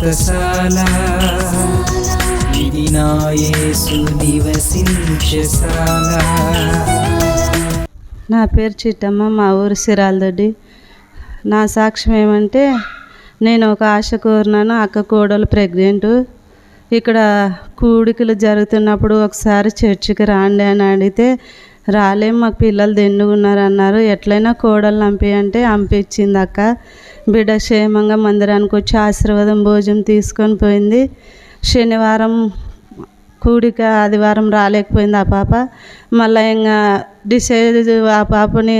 వ్రతశాల ఇది నా నివసించశాల నా పేరు చిట్టమ్మ మా ఊరు సిరాలదొడ్డి. నా సాక్ష్యం ఏమంటే నేను ఒక ఆశ కోరినాను అక్క కోడలు ప్రెగ్నెంట్. ఇక్కడ కూడికలు జరుగుతున్నప్పుడు ఒకసారి చర్చికి రాండి అని అడిగితే రాలేం మాకు పిల్లలు దిండుగున్నారు అన్నారు ఎట్లయినా కోడలు అంపి అంటే అంపించింది అక్క. బిడ్డ క్షేమంగా మందిరానికి వచ్చి ఆశీర్వాదం భోజనం తీసుకొని పోయింది. శనివారం కూడిక ఆదివారం రాలేకపోయింది ఆ పాప. మళ్ళీ ఇంకా డిసైడ్ ఆ పాపని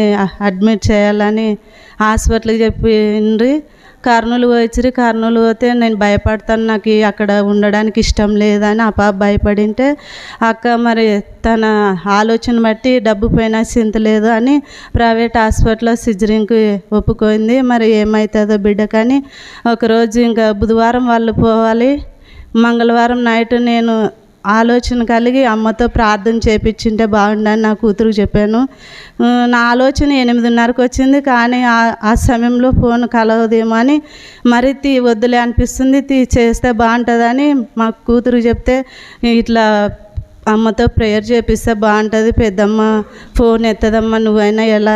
అడ్మిట్ చేయాలని హాస్పిటల్కి చెప్పిండ్రి కర్నూలు వచ్చిరి కర్నూలు పోతే నేను భయపడతాను నాకు అక్కడ ఉండడానికి ఇష్టం లేదని ఆ పాప భయపడింటే అక్క మరి తన ఆలోచన బట్టి డబ్బు పైన చింత లేదు అని ప్రైవేట్ హాస్పిటల్లో సిజరింగ్కి ఒప్పుకుంది. మరి ఏమవుతుందో బిడ్డ కానీ ఒకరోజు ఇంకా బుధవారం వాళ్ళు పోవాలి. మంగళవారం నైట్ నేను ఆలోచన కలిగి అమ్మతో ప్రార్థన చేపించింటే బాగుండని నా కూతురు చెప్పాను. నా ఆలోచన ఎనిమిదిన్నరకు వచ్చింది కానీ ఆ- సమయంలో ఫోన్ కలవదేమో అని మరి తీ వద్దులే అనిపిస్తుంది తీ చేస్తే బాగుంటుందని మా కూతురు చెప్తే ఇట్లా అమ్మతో ప్రేయర్ చేపిస్తే బాగుంటుంది పెద్దమ్మ ఫోన్ ఎత్తదమ్మ నువ్వైనా ఎలా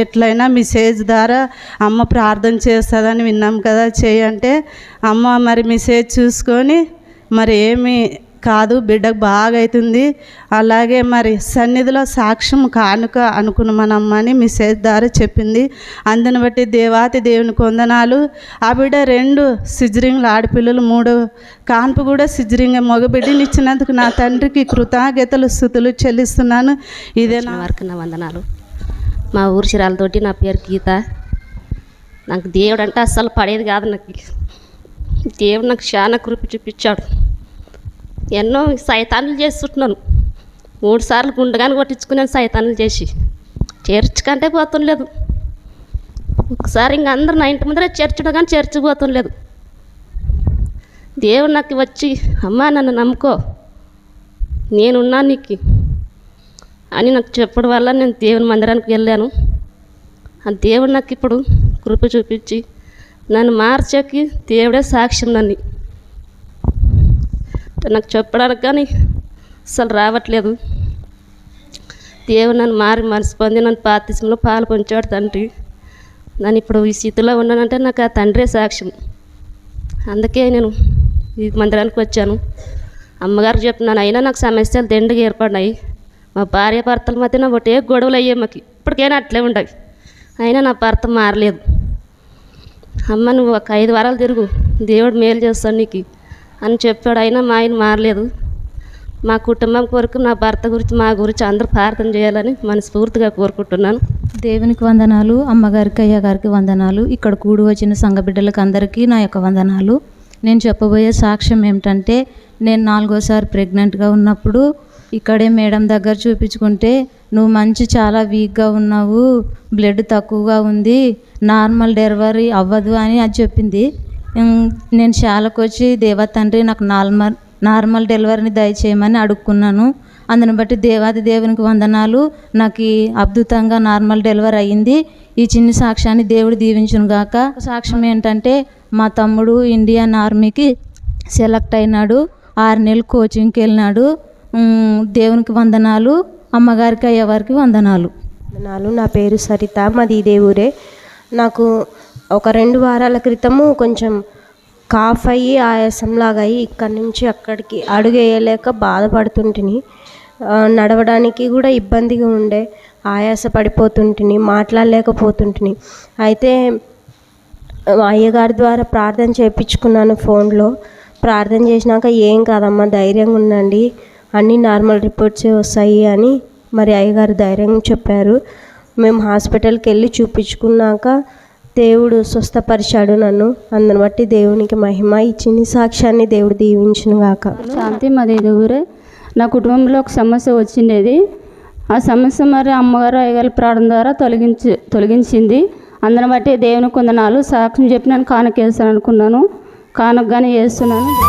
ఎట్లయినా మెసేజ్ ద్వారా అమ్మ ప్రార్థన చేస్తుందని విన్నాం కదా చేయంటే అమ్మ మరి మెసేజ్ చూసుకొని మరి ఏమి కాదు బిడ్డకు బాగా అవుతుంది అలాగే మరి సన్నిధిలో సాక్ష్యం కానుక అనుకున్న మిసేజ్ అమ్మని ద్వారా చెప్పింది. అందుని బట్టి దేవాతి దేవుని కొందనాలు ఆ బిడ్డ రెండు సిజరింగ్లు ఆడపిల్లలు మూడు కాన్పు కూడా సిజరింగ్ మగబిడ్డని ఇచ్చినందుకు నా తండ్రికి కృతజ్ఞతలు స్థుతులు చెల్లిస్తున్నాను. ఇదే నా వరకు నా వందనాలు. మా ఊరు చిరాలతోటి నా పేరు గీత. నాకు దేవుడు అంటే అస్సలు పడేది కాదు నాకు. దేవుడు నాకు చాలా కృపి చూపించాడు. ఎన్నో సైతాన్లు చేస్తుంటున్నాను. మూడు సార్లు గుండెగాని కొట్టించుకున్నాను సైతాన్లు చేసి. చర్చికంటే పోతుండలేదు. ఒకసారి ఇంక అందరు నా ఇంటి ముందరే చేర్చడం కానీ చర్చికి లేదు దేవుడు నాకు వచ్చి అమ్మా నన్ను నమ్ముకో. నేనున్నా నీకు. అని నాకు చెప్పడం వల్ల నేను దేవుని మందిరానికి వెళ్ళాను. ఆ దేవుడు నాకు ఇప్పుడు కృప చూపించి నన్ను మార్చకి దేవుడే సాక్ష్యం నన్ను. నాకు చెప్పడానికి కానీ అసలు రావట్లేదు. దేవుడు నన్ను మారి మనసు పొంది నన్ను పాతిశంలో పాలు పొంచాడు తండ్రి. నన్ను ఇప్పుడు ఈ స్థితిలో ఉన్నానంటే నాకు ఆ తండ్రే సాక్ష్యం. అందుకే నేను ఈ మందిరానికి వచ్చాను. అమ్మగారు చెప్తున్నాను అయినా నాకు సమస్యలు దండిగా ఏర్పడినాయి. మా భార్య భర్తల మధ్యన ఒకటే గొడవలు అయ్యాయి మాకు. ఇప్పటికైనా అట్లే ఉండవు అయినా నా భర్త మారలేదు. అమ్మ నువ్వు ఒక ఐదు వారాలు తిరుగు. దేవుడు మేలు చేస్తాను నీకు. అని చెప్పాడు. అయినా మా ఆయన మారలేదు. మా కుటుంబం కొరకు నా భర్త గురించి మా గురించి అందరూ ప్రార్థన చేయాలని మనస్ఫూర్తిగా కోరుకుంటున్నాను. దేవునికి వందనాలు అమ్మగారికి అయ్యగారికి వందనాలు. ఇక్కడ కూడి వచ్చిన సంఘ బిడ్డలకు అందరికీ నా యొక్క వందనాలు. నేను చెప్పబోయే సాక్ష్యం ఏమిటంటే నేను నాలుగోసారి ప్రెగ్నెంట్గా ఉన్నప్పుడు ఇక్కడే మేడం దగ్గర చూపించుకుంటే నువ్వు మంచి చాలా వీక్గా ఉన్నావు బ్లడ్ తక్కువగా ఉంది నార్మల్ డెలివరీ అవ్వదు అని అది చెప్పింది. నేను శాలకు వచ్చి దేవా తండ్రి నాకు నార్మల్ నార్మల్ డెలివరీని దయచేయమని అడుక్కున్నాను. అందుని బట్టి దేవాది దేవునికి వందనాలు. నాకు ఈ అద్భుతంగా నార్మల్ డెలివరీ అయ్యింది. ఈ చిన్ని సాక్ష్యాన్ని దేవుడు దీవించును గాక. సాక్ష్యం ఏంటంటే మా తమ్ముడు ఇండియన్ ఆర్మీకి సెలెక్ట్ అయినాడు. ఆరు నెలలు కోచింగ్కి వెళ్ళినాడు దేవునికి వందనాలు. అమ్మగారికి అయ్యవారికి వందనాలు. వందనాలు. నా పేరు సరిత. మాది ఇదే ఊరే. నాకు ఒక రెండు వారాల క్రితము కొంచెం కాఫ్ అయ్యి ఆయాసంలాగా అయ్యి ఇక్కడి నుంచి అక్కడికి అడుగు వేయలేక బాధపడుతుంటిని నడవడానికి కూడా ఇబ్బందిగా ఉండే ఆయాస పడిపోతుంటిని మాట్లాడలేకపోతుంటిని. అయితే అయ్యగారి ద్వారా ప్రార్థన చేయించుకున్నాను ఫోన్లో. ప్రార్థన చేసినాక ఏం కాదమ్మా ధైర్యంగా ఉండండి అన్నీ నార్మల్ రిపోర్ట్స్ వస్తాయి అని మరి అయ్యగారు ధైర్యంగా చెప్పారు. మేము హాస్పిటల్కి వెళ్ళి చూపించుకున్నాక దేవుడు స్వస్థపరిచాడు నన్ను. అందుని బట్టి దేవునికి మహిమ ఇచ్చింది. సాక్ష్యాన్ని దేవుడు దీవించును గాక. శాంతి మాది ఊరే నా కుటుంబంలో ఒక సమస్య వచ్చిండేది. ఆ సమస్య మరి అమ్మగారు అయ్యగారి ప్రాణం ద్వారా తొలగించి తొలగించింది. అందుని బట్టి దేవుని కొందనాలు సాక్ష్యం చెప్పి నేను కానుక వేస్తాను అనుకున్నాను. కానుకగానే వేస్తున్నాను.